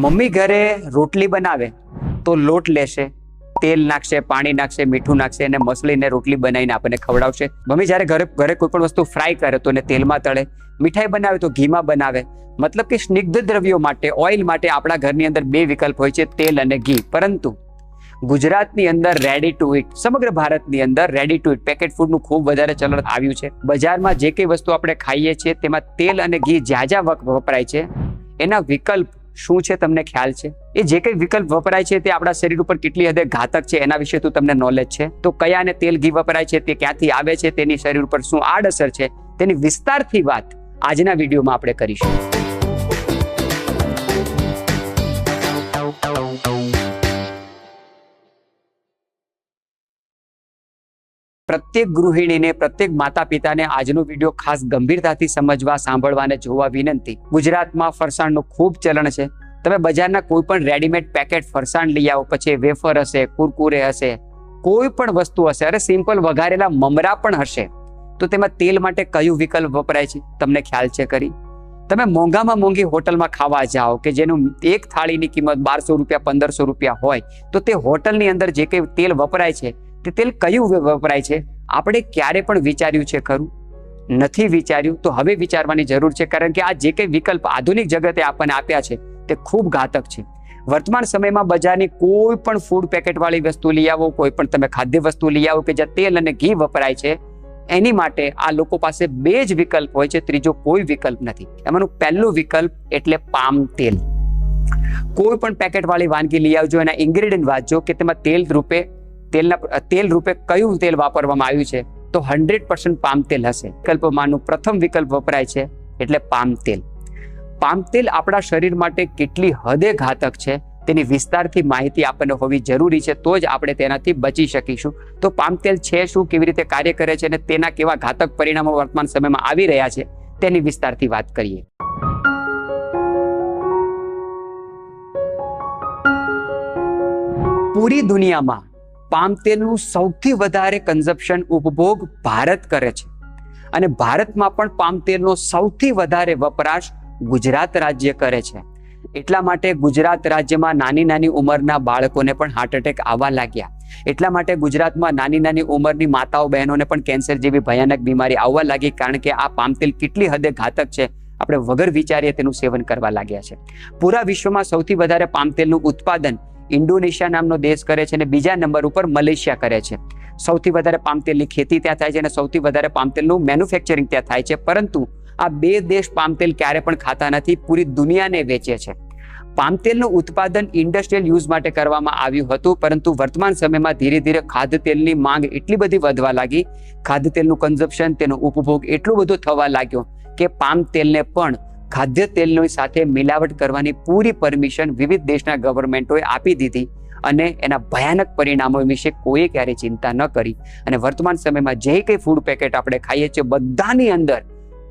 Mummy ઘરે રોટલી બનાવે તો લોટ લેશે, તેલ નાખશે, પાણી નાખશે, મીઠું નાખશે અને મસલીને રોટલી બનાવીને આપણને ખવડાવશે. મમ્મી જ્યારે ઘરે ઘરે કોઈ પણ વસ્તુ ફ્રાય કરે તો એને તેલમાં તળે, મીઠાઈ બનાવે તો ઘીમાં બનાવે. મતલબ કે સ્નિગ્ધ દ્રવ્યો માટે ઓઇલ માટે આપણા ઘરની અંદર બે વિકલ્પ હોય છે, તેલ અને ઘી. પરંતુ ગુજરાતની અંદર રેડી ટુ ઇટ સમગ્ર ભારતની અંદર રેડી ટુ ઇટ પેકેટ ફૂડનું ખૂબ વધારે ચલણ આવ્યું છે. બજારમાં જે કઈ વસ્તુ આપણે ખાઈએ છીએ તેમાં તેલ અને ઘી જ્યાં જ્યાં વપરાય છે, એના વિકલ્પ શું છે તમને ખ્યાલ છે? એ જે કઈ વિકલ્પ વપરાય છે તે આપણા શરીર ઉપર કેટલી હદે ઘાતક છે એના વિશે તો તમને નોલેજ છે. તો કયા અને તેલ ઘી વપરાય છે તે ક્યાંથી આવે છે તેની શરીર ઉપર શું આડઅસર છે તેની વિસ્તારથી વાત આજના વિડીયોમાં આપણે કરીશું. પ્રત્યેક ગૃહિણીને, પ્રત્યેક માતા પિતાને આજનો વીડિયો ખાસ ગંભીરતાથી સમજવા, સાંભળવા અને જોવા વિનંતી. ગુજરાતમાં ફરસાણનું ખૂબ ચલણ છે. તમે બજારના કોઈ પણ રેડીમેડ પેકેટ ફરસાણ લઈ આવો, પછી વેફર હશે, કુરકુરે હશે, કોઈ પણ વસ્તુ હશે, અરે સિમ્પલ વઘારેલા મમરા પણ હશે. તો તેમાં તેલ માટે કયું વિકલ્પ વપરાય છે? તમને ખ્યાલ છે કરી તમે મોંઘામાં મોંઘી હોટલમાં ખાવા જાઓ કે જેનું એક થાળીની કિંમત બારસો રૂપિયા, પંદરસો રૂપિયા હોય, તો તે હોટલની અંદર જે કંઈ તેલ વપરાય છે તે તેલ કયું વપરાય છે? આપણે ક્યારે પણ વિચાર્યું છે ખરું? નથી વિચાર્યું તો હવે વિચારવાની જરૂર છે, કારણ કે આ જે કંઈ વિકલ્પ આધુનિક જગતે આપણને આપ્યા છે, તે ખૂબ ઘાતક છે. વર્તમાન સમયમાં બજારની કોઈ પણ ફૂડ પેકેટવાળી વસ્તુ લઈ આવો, કોઈ પણ તમે ખાદ્ય વસ્તુ લઈ આવો કે જ્યાં તેલ અને ઘી વપરાય છે, એની માટે આ લોકો પાસે બે જ વિકલ્પ હોય છે, ત્રીજો કોઈ વિકલ્પ નથી. એમાંનું પહેલું વિકલ્પ એટલે પામ તેલ. કોઈ પણ પેકેટવાળી વાનગી લઈ આવજો, એના ઇન્ગ્રેડિયન્ટ વાંચજો કે તેમાં તેલ રૂપે તેલના તેલ રૂપે કયું તેલ વાપરવામાં આવ્યું છે? તો હંડ્રેડ પર્સન્ટ પામ તેલ હશે. વિકલ્પમાંનું પ્રથમ વિકલ્પ વપરાય છે, એટલે પામ તેલ. પામ તેલ આપણા શરીર માટે કેટલી હદે ઘાતક છે, તેની વિસ્તારથી માહિતી આપણને હોવી જરૂરી છે, તો જ આપણે તેનાથી બચી શકીશું. તો પામ તેલ છે શું, કેવી રીતે કાર્ય કરે છે અને તેના કેવા ઘાતક પરિણામો વર્તમાન સમયમાં આવી રહ્યા છે, તેની વિસ્તારથી વાત કરીએ. પૂરી દુનિયામાં પામ તેલનું સૌથી વધારે કન્ઝપ્શન ઉપભોગ ભારત કરે છે. અને ભારતમાં પણ પામ તેલનો સૌથી વધારે વપરાશ ગુજરાત રાજ્ય કરે છે. એટલા માટે ગુજરાત રાજ્યમાં નાની નાની ઉંમરના બાળકોને પણ હાર્ટ એટેક આવવા લાગ્યા. એટલા માટે ગુજરાતમાં નાની નાની ઉંમરની માતાઓ બહેનોને પણ કેન્સર જેવી ભયાનક બીમારી આવવા લાગી કારણ કે આ પામ તેલ કેટલી હદે ઘાતક છે, આપણે વગર વિચારીએ તેનું સેવન કરવા લાગ્યા છે. પૂરા વિશ્વમાં સૌથી વધારે પામ તેલનું ઉત્પાદન ઇન્ડોનેશિયા નામનો દેશ કરે છે અને બીજા નંબર ઉપર મલેશિયા કરે છે. સૌથી વધારે પામ તેલની ખેતી ત્યાં થાય છે અને સૌથી વધારે પામ તેલનું મેન્યુફેક્ચરિંગ ત્યાં થાય છે. પરંતુ આ બે દેશ પામ તેલ ક્યારે પણ ખાતા નથી, પૂરી દુનિયાને વેચે છે. પામ તેલનું ઉત્પાદન ઇન્ડસ્ટ્રીયલ યુઝ માટે કરવામાં આવ્યું હતું, પરંતુ વર્તમાન સમયમાં ધીરે ધીરે ખાદ્ય તેલની માંગ એટલી બધી વધવા લાગી. ખાદ્ય તેલનું કન્ઝપ્શન તેનો ઉપભોગ એટલો બધો થવા લાગ્યો કે પામ તેલને પણ ખાદ્ય તેલની સાથે મિલાવટ કરવાની પૂરી પરમિશન વિવિધ દેશના ગવર્મેન્ટોએ આપી દીધી અને એના ભયાનક પરિણામો વિશે કોઈએ ક્યારેય ચિંતા ન કરી. અને વર્તમાન સમયમાં જે કંઈ ફૂડ પેકેટ આપણે ખાઈએ છીએ, બધાની અંદર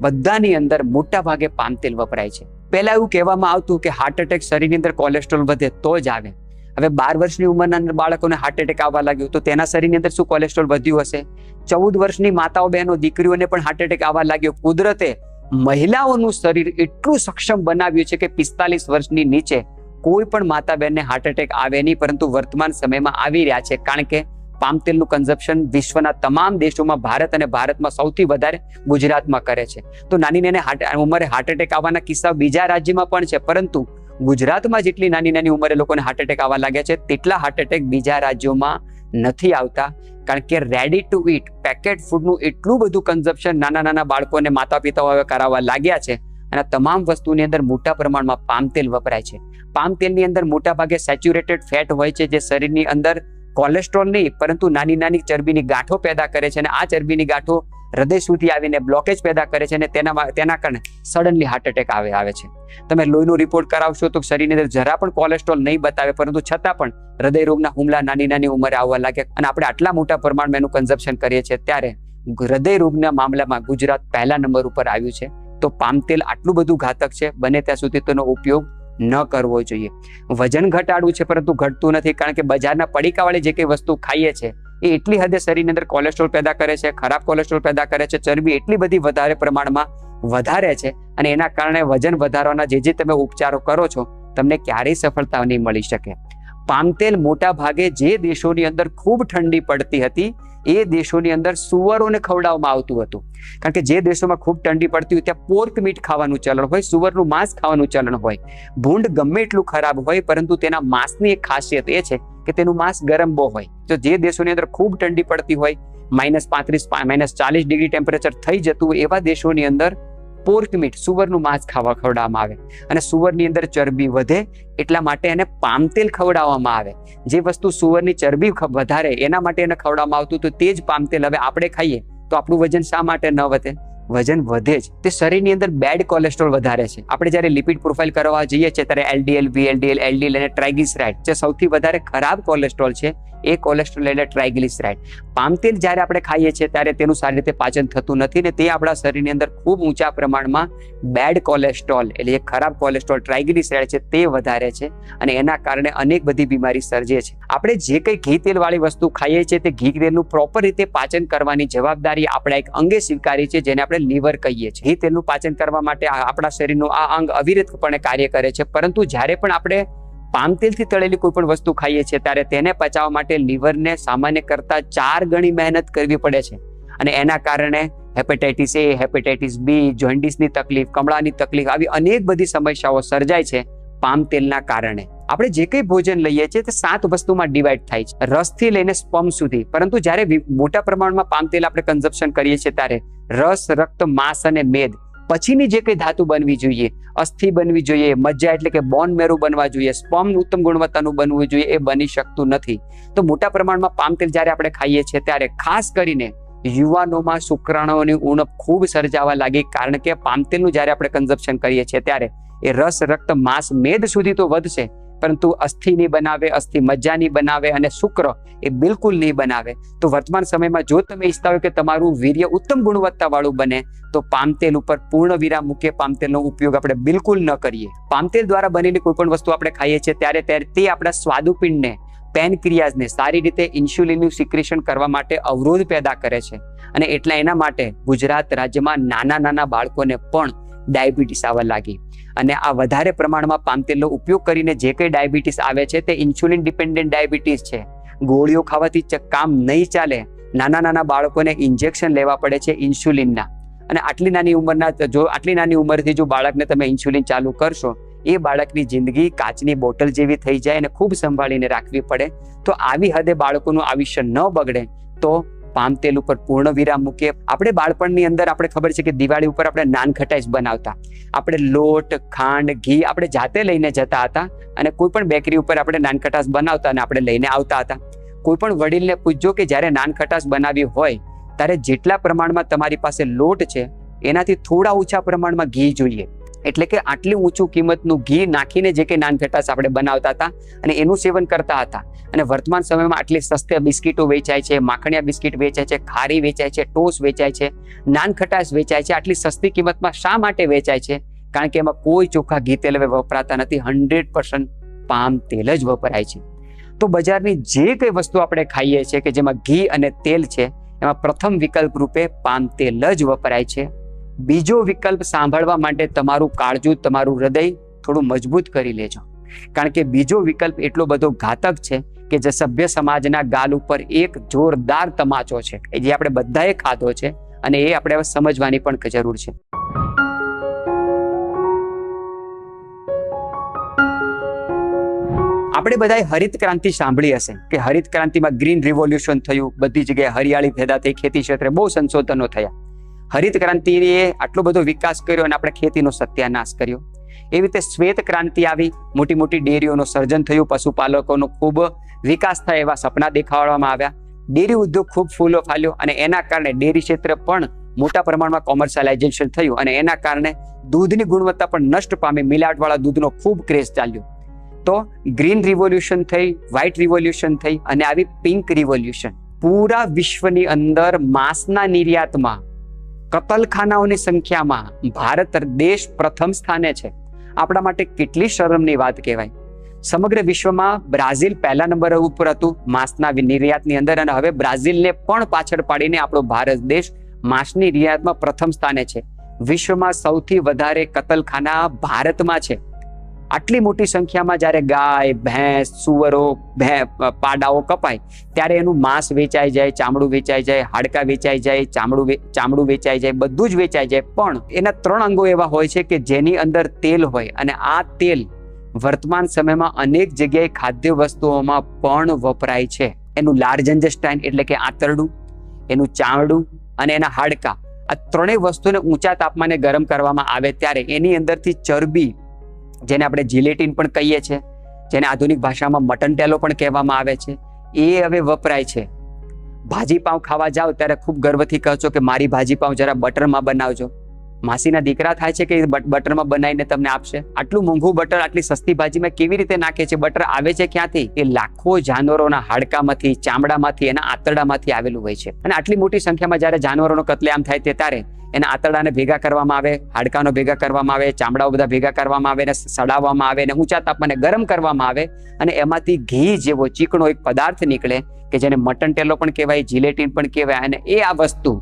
બધાની અંદર મોટા ભાગે પામ તેલ વપરાય છે. પહેલા એવું કહેવામાં આવતું કે હાર્ટ એટેક શરીરની અંદર કોલેસ્ટ્રોલ વધે તો જ આવે. હવે બાર વર્ષની ઉંમરના અંદર બાળકોને હાર્ટ એટેક આવવા લાગ્યું તો તેના શરીરની અંદર શું કોલેસ્ટ્રોલ વધ્યું હશે? ચૌદ વર્ષની માતાઓ બહેનો દીકરીઓને પણ હાર્ટ એટેક આવવા લાગ્યો. કુદરતે મહિલાઓનું શરીર એટલું સક્ષમ બનાવ્યું છે કે પિસ્તાલીસ વર્ષની નીચે કોઈ પણ માતા બહેનને હાર્ટ એટેક આવે નહીં, પરંતુ વર્તમાન સમયમાં આવી રહ્યા છે. કારણ કે પામ તેલનું કન્ઝપ્શન વિશ્વના તમામ દેશોમાં ભારત અને ભારતમાં સૌથી વધારે ગુજરાતમાં કરે છે. તો નાની નાની હાર્ટ ઉંમરે હાર્ટ એટેક આવવાના કિસ્સા બીજા રાજ્યમાં પણ છે, પરંતુ ગુજરાતમાં જેટલી નાની નાની ઉંમરે લોકોને હાર્ટ એટેક આવવા લાગ્યા છે, તેટલા હાર્ટ એટેક બીજા રાજ્યોમાં નથી આવતા. કારણ કે રેડી ટુ ઇટ પેકેટ ફૂડનું એટલું બધું કન્ઝપ્શન નાના નાના બાળકોને માતા પિતાઓ હવે કરાવવા લાગ્યા છે અને તમામ વસ્તુની અંદર મોટા પ્રમાણમાં પામ તેલ વપરાય છે. પામ તેલની અંદર મોટા ભાગે સેચ્યુરેટેડ ફેટ હોય છે જે શરીરની અંદર કોલેસ્ટ્રોલ નહીં, પરંતુ નાની નાની ચરબીની ગાંઠો પેદા કરે છે અને આ ચરબીની ગાંઠો હૃદય સુધી આવીને બ્લોકેજ પેદા કરે છે અને તેનામાં તેના કારણે સડનલી હાર્ટ એટેક આવે આવે છે. તમે લોહીનો રિપોર્ટ કરાવશો તો શરીરની અંદર જરા પણ કોલેસ્ટ્રોલ નહીં બતાવે, પરંતુ છતાં પણ હૃદય રોગના હુમલા નાની નાની ઉંમરે આવવા લાગે અને આપણે આટલા મોટા પ્રમાણમાં એનું કન્ઝપ્શન કરીએ છીએ ત્યારે હૃદય રોગના મામલામાં ગુજરાત પહેલા નંબર ઉપર આવ્યું છે. તો પામ તેલ આટલું બધું ઘાતક છે, બને ત્યાં સુધી તેનો ઉપયોગ ન કરવો જોઈએ. વજન ઘટાડવું છે, પરંતુ ઘટતું નથી, કારણ કે બજારના પડીકાવાળી જે કઈ વસ્તુ ખાઈએ છે એ એટલી હદે શરીરની અંદર કોલેસ્ટ્રોલ પેદા કરે છે, ખરાબ કોલેસ્ટ્રોલ પેદા કરે છે, ચરબી એટલી બધી વધારે પ્રમાણમાં વધારે છે અને એના કારણે વજન વધારવાના જે જે તમે ઉપચારો કરો છો, તમને ક્યારેય સફળતા નહીં મળી શકે. પામતેલ મોટા ભાગે જે દેશોની અંદર ખૂબ ઠંડી પડતી હતી, એ દેશોની અંદર સુવરોને ખવડાવવામાં આવતું હતું. કારણ કે જે દેશોમાં ખૂબ ઠંડી પડતી હોય, ત્યાં પોર્ક મીટ ખાવાનું ચલણ હોય, સુવરનું માંસ ખાવાનું ચલણ હોય. ભૂંડ ગમે એટલું ખરાબ હોય, પરંતુ તેના માંસની એક ખાસિયત એ છે કે તેનું માંસ ગરમ બહુ હોય. તો જે દેશોની અંદર ખૂબ ઠંડી પડતી હોય માઇનસ પાંત્રીસ માઇનસ ચાલીસ ડિગ્રી ટેમ્પરેચર થઈ જતું હોય, એવા દેશોની અંદર પોર્ક મીટ સુવરનું માંસ ખાવા ખવડાવવામાં આવે. અને સુવરની અંદર ચરબી વધે, એટલા માટે એને પામતેલ ખવડાવવામાં આવે. જે વસ્તુ સુવરની ચરબી વધારે, એના માટે એને ખવડાવવામાં આવતું તો તે જ પામતેલ હવે આપણે ખાઈએ, તો આપણું વજન શા માટે ન વધે? વજન વધે જ. તે શરીરની અંદર બેડ કોલેસ્ટ્રોલ વધારે છે. આપણે જ્યારે લિપિડ પ્રોફાઇલ કરવા જઈએ છીએ ત્યારે એલડીએલ વીએલડીએલ એલડીએલ અને ટ્રાઇગ્લિસરાઇડ જે સૌથી વધારે ખરાબ કોલેસ્ટ્રોલ છે એ કોલેસ્ટ્રોલ એટલે ટ્રાઇગ્લિસરાઇડ પામ તેલ જ્યારે આપણે ખાઈએ છીએ ત્યારે તેનું સારી રીતે પાચન થતું નથી ને તે આપણા શરીરની અંદર ખૂબ ઊંચા પ્રમાણમાં બેડ કોલેસ્ટ્રોલ એટલે એ ખરાબ કોલેસ્ટ્રોલ ટ્રાઇગ્લિસરાઇડ છે તે વધારે છે અને એના કારણે અનેક બધી બીમારી સર્જે છે. આપણે જે કંઈ ઘી તેલવાળી વસ્તુ ખાઈએ છીએ તે ઘી તેલનું પ્રોપર રીતે પાચન કરવાની જવાબદારી આપણા એક અંગે સ્વીકારી છે જેને આપણે લીવર કહીએ છીએ. ઘી તેલનું પાચન કરવા માટે આપણા શરીરનું આ અંગ અવિરતપણે કાર્ય કરે છે. પરંતુ જ્યારે પણ આપણે પામ તેલથી તળેલી કોઈ પણ વસ્તુ ખાઈએ છીએ, ત્યારે તેને પચાવવા માટે લીવરને સામાન્ય કરતા ચાર ગણી મહેનત કરવી પડે છે. અને એના કારણે હેપેટાઇટિસ એ, હેપેટાઇટિસ બી, જોઇન્ડિસની તકલીફ, કમળાની તકલીફ આવી અનેક બધી સમસ્યાઓ સર્જાય છે પામ તેલના કારણે. આપણે જે કંઈ ભોજન લઈએ છીએ તે સાત વસ્તુમાં ડિવાઈડ થાય છે. રસથી લઈને સ્પમ સુધી. પરંતુ જ્યારે મોટા પ્રમાણમાં પામ તેલ આપણે કન્ઝપ્શન કરીએ છીએ ત્યારે રસ, રક્ત, માંસ અને મેદ પછીની જે કંઈ ધાતુ બનવી જોઈએ, અસ્થિ બનવી જોઈએ, મજ્જા એટલે કે બોન મેરું બનવા જોઈએ સ્પમ ઉત્તમ ગુણવત્તાનું બનવું જોઈએ એ બની શકતું નથી. તો મોટા પ્રમાણમાં પામ તેલ જ્યારે આપણે ખાઈએ છીએ ત્યારે ખાસ કરીને યુવાનોમાં શુક્રાણુઓની ઉણપ ખૂબ સર્જાવા લાગી કારણ કે પામ તેલનું જ્યારે આપણે કન્ઝપ્શન કરીએ છીએ ત્યારે એ રસ, રક્ત, માંસ, મેદ સુધી તો વધશે. પરંતુ અસ્થિ નહીં બનાવે, અસ્થિ મજ્જા નહીં બનાવે અને શુક્ર એ બિલકુલ નહીં બનાવે. તો વર્તમાન સમયમાં જો તમે ઈચ્છતા હોય કે તમારું વીર્ય ઉત્તમ ગુણવત્તાવાળું બને, તો પામતેલ ઉપર પૂર્ણ વિરામ મૂકીએ. પામતેલનો ઉપયોગ આપણે બિલકુલ ન કરીએ. પામતેલ દ્વારા બનેલી કોઈ પણ વસ્તુ આપણે ખાઈએ છીએ, ત્યારે ત્યારે તે આપણા સ્વાદુપિંડને, પેનક્રિયાઝને સારી રીતે ઇન્સ્યુલિનનું સિક્રેશન કરવા માટે અવરોધ પેદા કરે છે. અને એટલા એના માટે ગુજરાત રાજ્યમાં નાના નાના બાળકોને પણ ડાયાબિટીસ આવવા લાગી. અને આ વધારે પ્રમાણમાં પામતેલનો ઉપયોગ કરીને જે કંઈ ડાયાબિટીસ આવે છે તે ઇન્સ્યુલિન ડિપેન્ડન્ટ ડાયાબિટીસ છે. ગોળીઓ ખાવાથી કામ નહીં ચાલે. નાના નાના બાળકોને ઇન્જેક્શન લેવા પડે છે ઇન્સ્યુલિનના. અને આટલી નાની ઉંમરના જો આટલી નાની ઉંમરથી જો બાળકને તમે ઇન્સ્યુલિન ચાલુ કરશો, એ બાળકની જિંદગી કાચની બોટલ જેવી થઈ જાય અને ખૂબ સંભાળીને રાખવી પડે. તો આવી હદે બાળકોનું આયુષ્ય ન બગડે, તો પામ તેલ ઉપર પૂર્ણ વિરામ મૂકીએ. આપણે બાળપણની અંદર આપણે ખબર છે કે દિવાળી ઉપર આપણે નાન ખટાઈશ બનાવતા. આપણે લોટ, ખાંડ, ઘી આપણે જાતે લઈને જતા હતા અને કોઈ પણ બેકરી ઉપર આપણે નાન ખટાશ બનાવતા અને આપણે લઈને આવતા હતા. કોઈ પણ વડીલને પૂછજો કે જ્યારે નાન ખટાશ બનાવી હોય, ત્યારે જેટલા પ્રમાણમાં તમારી પાસે લોટ છે, એનાથી થોડા ઓછા પ્રમાણમાં ઘી જોઈએ. એટલે કે આટલી ઊંચું કિંમતનું ઘી નાખીને જે કંઈ નાનખટાસ આપણે બનાવતા હતા અને એનું સેવન કરતા હતા. અને વર્તમાન સમયમાં આટલી સસ્તી બિસ્કીટો વેચાય છે, માખણિયા બિસ્કીટ વેચાય છે, ખારી વેચાય છે, ટોસ વેચાય છે નાનખટાસ વેચાય છે, આટલી સસ્તી કિંમતમાં શા માટે વેચાય છે? કારણ કે એમાં કોઈ ચોખ્ખા ઘી તેલ વપરાતા નથી હંડ્રેડ પર્સન્ટ પામ તેલ જ વપરાય છે. તો બજારની જે કઈ વસ્તુ આપણે ખાઈએ છીએ કે જેમાં ઘી અને તેલ છે, એમાં પ્રથમ વિકલ્પ રૂપે પામ તેલ જ વપરાય છે. બીજો વિકલ્પ સાંભળવા માટે તમારું કાળજું તમારું હૃદય થોડું મજબૂત કરી લેજો. કારણ કે બીજો વિકલ્પ એટલો બધો ઘાતક છે કે જે સભ્ય સમાજના ગાલ ઉપર એક જોરદાર તમાચો છે. જે આપણે બધાએ ખાધો છે અને એ આપણે સમજવાની પણ જરૂર છે. આપણે બધાએ હરિત ક્રાંતિ સાંભળી હશે કે હરિત ક્રાંતિમાં ગ્રીન રિવોલ્યુશન થયું, બધી જગ્યાએ હરિયાળી ભેદા થઈ, ખેતી ક્ષેત્રે બહુ સંશોધનો થયા. હરિત ક્રાંતિએ આટલો બધો વિકાસ કર્યો અને આપણે ખેતીનો સત્યાનાશ કર્યો. એવી રીતે શ્વેત ક્રાંતિ આવી, મોટી મોટી ડેરીઓનું સર્જન થયું, પશુપાલકોનો ખૂબ વિકાસ થાય એવા સપના દેખાડવામાં આવ્યા. ડેરી ઉદ્યોગ ખૂબ ફૂલો ફાલ્યો અને એના કારણે ડેરી ક્ષેત્ર પણ મોટા પ્રમાણમાં કોમર્શિયલાઇઝેશન થયું અને એના કારણે દૂધની ગુણવત્તા પણ નષ્ટ પામી મિલાટવાળા દૂધનો ખૂબ ક્રેઝ ચાલ્યો. તો ગ્રીન રિવોલ્યુશન થઈ વ્હાઇટ રિવોલ્યુશન થઈ અને આવી પિંક રિવોલ્યુશન પૂરા વિશ્વની અંદર માંસના નિર્યાતમાં કતલખાનાઓની સંખ્યામાં ભારત દેશ પ્રથમ સ્થાને છે. આપણા માટે કેટલી શરમની વાત કહેવાય. સમગ્ર વિશ્વમાં બ્રાઝિલ પહેલા નંબર ઉપર હતું, માંસના નિર્યાતની અંદર અને હવે બ્રાઝિલને પણ પાછળ પાડીને આપણો ભારત દેશ માંસની નિર્યાતમાં પ્રથમ સ્થાને છે. વિશ્વમાં સૌથી વધારે કતલખાના ભારતમાં છે. આટલી મોટી સંખ્યામાં જ્યારે ગાય, ભેંસ, સુવરો, ભે પાડાઓ કપાય, ત્યારે એનું માંસ વેચાઈ જાય, ચામડું વેચાઈ જાય, હાડકા વેચાઈ જાય, ચામડું ચામડું વેચાઈ જાય, બધું જ વેચાઈ જાય. પણ એના ત્રણ અંગો એવા હોય છે કે જેની અંદર તેલ હોય અને આ તેલ વર્તમાન સમયમાં અનેક જગ્યાએ ખાદ્ય વસ્તુઓમાં પણ વપરાય છે. એનું લાર્જ ઇન્ટેસ્ટાઇન એટલે કે આંતરડું, એનું ચામડું અને એના હાડકા આ ત્રણેય વસ્તુને ઊંચા તાપમાને ગરમ કરવામાં આવે ત્યારે એની અંદરથી ચરબી જેને આપણે જીલેટીન પણ કહીએ છીએ જેને આધુનિક ભાષામાં મટન ટેલો પણ કહેવામાં આવે છે, એ હવે વપરાય છે. ભાજી પાઉં ખાવા જાઓ ત્યારે ખૂબ ગર્વથી કહો છો કે મારી ભાજી પાઉં જરા બટરમાં બનાવજો. માસીના દીકરા થાય છે કે બટરમાં બનાવીને તમને આપશે? આટલું મોંઘું બટર, આટલી સસ્તી ભાજીમાં કેવી રીતે નાખે છે? બટર આવે છે ક્યાંથી? એ લાખો જાનવરોના હાડકામાંથી, ચામડામાંથી, એના આંતરડામાંથી આવેલું હોય છે. અને આટલી મોટી સંખ્યામાં જ્યારે જાનવરોનો કતલેઆમ થાય તે ત્યારે એના આંતરડાને ભેગા કરવામાં આવે, હાડકાનો ભેગા કરવામાં આવે, ચામડાઓ બધા ભેગા કરવામાં આવે ને સડાવવામાં આવે અને ઊંચા તાપમાને ગરમ કરવામાં આવે અને એમાંથી ઘી જેવો ચીકણો એક પદાર્થ નીકળે કે જેને મટન ટેલો પણ કહેવાય, જીલેટીન પણ કહેવાય અને એ આ વસ્તુ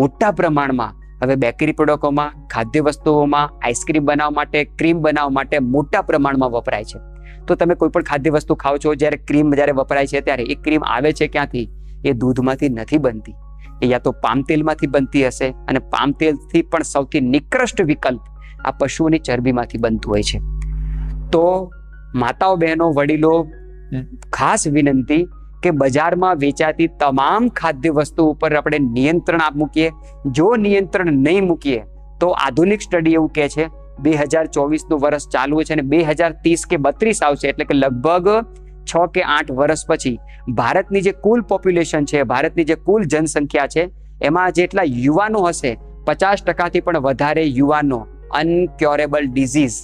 મોટા પ્રમાણમાં હવે બેકરી પ્રોડક્ટોમાં ખાદ્ય વસ્તુઓમાં આઈસ્ક્રીમ બનાવવા માટે ક્રીમ બનાવવા માટે મોટા પ્રમાણમાં વપરાય છે. તો તમે કોઈ પણ ખાદ્ય વસ્તુ ખાઓ છો, જ્યારે ક્રીમ જ્યારે વપરાય છે, ત્યારે એ ક્રીમ આવે છે ક્યાંથી? એ દૂધમાંથી નથી બનતી. એ યા તો પામ તેલમાંથી બનતી હશે અને પામ તેલથી પણ સૌથી નિકૃષ્ટ વિકલ્પ આ પશુઓની ચરબીમાંથી બનતું હોય છે. તો માતાઓ, બહેનો, વડીલો, ખાસ વિનંતી કે બજારમાં વેચાતી તમામ ખાદ્ય વસ્તુ ઉપર આપણે નિયંત્રણ આપ મૂકીએ. જો નિયંત્રણ નહીં મૂકીએ, તો આધુનિક સ્ટડી એવું કહે છે, બે હજાર ચોવીસનું વર્ષ ચાલુ છે અને બે હજાર ત્રીસ કે બત્રીસ આવશે એટલે કે લગભગ છ કે આઠ વર્ષ પછી ભારતની જે કુલ પોપ્યુલેશન છે, ભારતની જે કુલ જનસંખ્યા છે, એમાં જેટલા યુવાનો હશે, પચાસ ટકાથી પણ વધારે યુવાનો અનક્યોરેબલ ડિઝીઝ.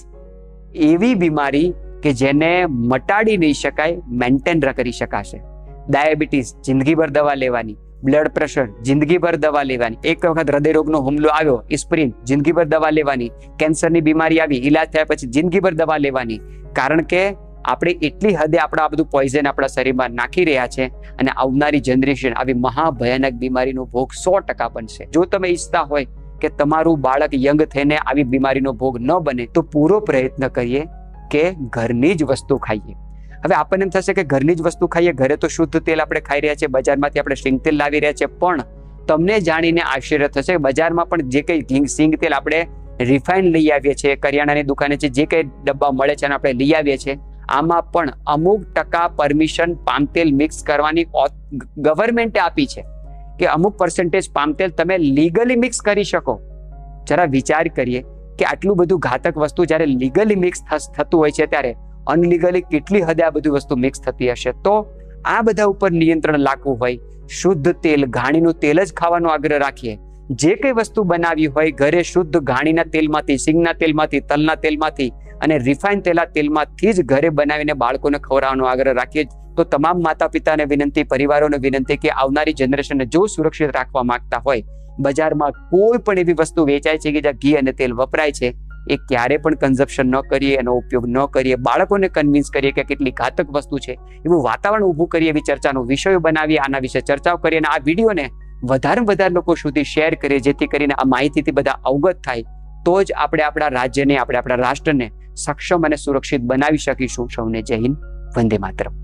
એવી બીમારી કે જેને મટાડી નહીં શકાય, મેન્ટેન કરી શકાશે. ડાયાબિટીસ, જિંદગીભર દવા લેવાની. બ્લડ પ્રેશર, જિંદગીભર દવા લેવાની. એક વખત હૃદયરોગનો હુમલો આવ્યો ઇસ્પ્રિન જિંદગીભર દવા લેવાની. કેન્સરની બીમારી આવી, ઈલાજ થયા પછી જિંદગીભર દવા લેવાની. કારણ કે આપણે એટલી હદે આપણે આ બધું પોઈઝન આપણા શરીરમાં નાખી રહ્યા છે અને આવનારી જનરેશન આવી મહાભયાનક બીમારીનો ભોગ સો ટકા બનશે. જો તમે ઈચ્છતા હોય કે તમારું બાળક યંગ થઈને આવી બીમારીનો ભોગ ન બને, તો પૂરો પ્રયત્ન કરીએ કે ઘરની જ વસ્તુ ખાઈએ. હવે આપણને એમ થશે કે ઘરની જ વસ્તુ ખાઈએ, ઘરે તો શુદ્ધ તેલ આપણે ખાઈ રહ્યા છીએ, બજારમાંથી આપણે સિંગ તેલ લાવી રહ્યા છીએ, પણ તમને જાણીને આશ્ચર્ય થશે બજારમાં પણ જે કંઈ ઘી સિંગ તેલ આપણે રિફાઇન લઈ આવીએ છીએ, કરિયાણાની દુકાને છે, જે કંઈ ડબ્બા મળે છે અને આપણે લઈ આવીએ છીએ, આમાં પણ અમુક ટકા પરમિશન પામ તેલ મિક્સ કરવાની ગવર્મેન્ટે આપી છે કે અમુક પર્સન્ટેજ પામ તેલ તમે લીગલી મિક્સ કરી શકો. જરા વિચાર કરીએ કે આટલું બધું ઘાતક વસ્તુ જ્યારે લીગલી મિક્સ થતું હોય છે ત્યારે અનલીગલી કેટલી હદે આ બધી વસ્તુ મિક્સ થતી હશે? તો આ બધા ઉપર નિયંત્રણ લાગવું હોય, શુદ્ધ તેલ, ઘાણીનું તેલ જ ખાવાનો આગ્રહ રાખીએ. જે કઈ વસ્તુ બનાવી હોય, ઘરે શુદ્ધ ઘાણીના તેલમાંથી, સિંગના તેલમાંથી, તલના તેલમાંથી અને રિફાઇન તેલા તેલમાંથી જ ઘરે બનાવીને બાળકોને ખવડાવવાનો આગ્રહ રાખીએ. તો તમામ માતા પિતાને વિનંતી, પરિવારોને વિનંતી કે આવનારી જનરેશનને જો સુરક્ષિત રાખવા માંગતા હોય, બજારમાં કોઈ પણ એવી વસ્તુ વેચાય છે કે જ્યાં ઘી અને તેલ વપરાય છે એ ક્યારે પણ કન્ઝપ્શન ન કરીએ, એનો ઉપયોગ ન કરીએ, બાળકોને કન્વિન્સ કરીએ કે કેટલી ઘાતક વસ્તુ છે. એવું વાતાવરણ ઊભું કરીએ, એવી ચર્ચાનો વિષયો બનાવીએ, આના વિશે ચર્ચાઓ કરીએ અને આ વિડીયોને વધારે વધારે લોકો સુધી શેર કરીએ, જેથી કરીને આ માહિતીથી બધા અવગત થાય. તો જ આપણે આપણા રાજ્યને, આપણે આપણા રાષ્ટ્રને સક્ષમ અને સુરક્ષિત બનાવી શકીશું. સૌને જય હિન્દ. વંદે માતરમ.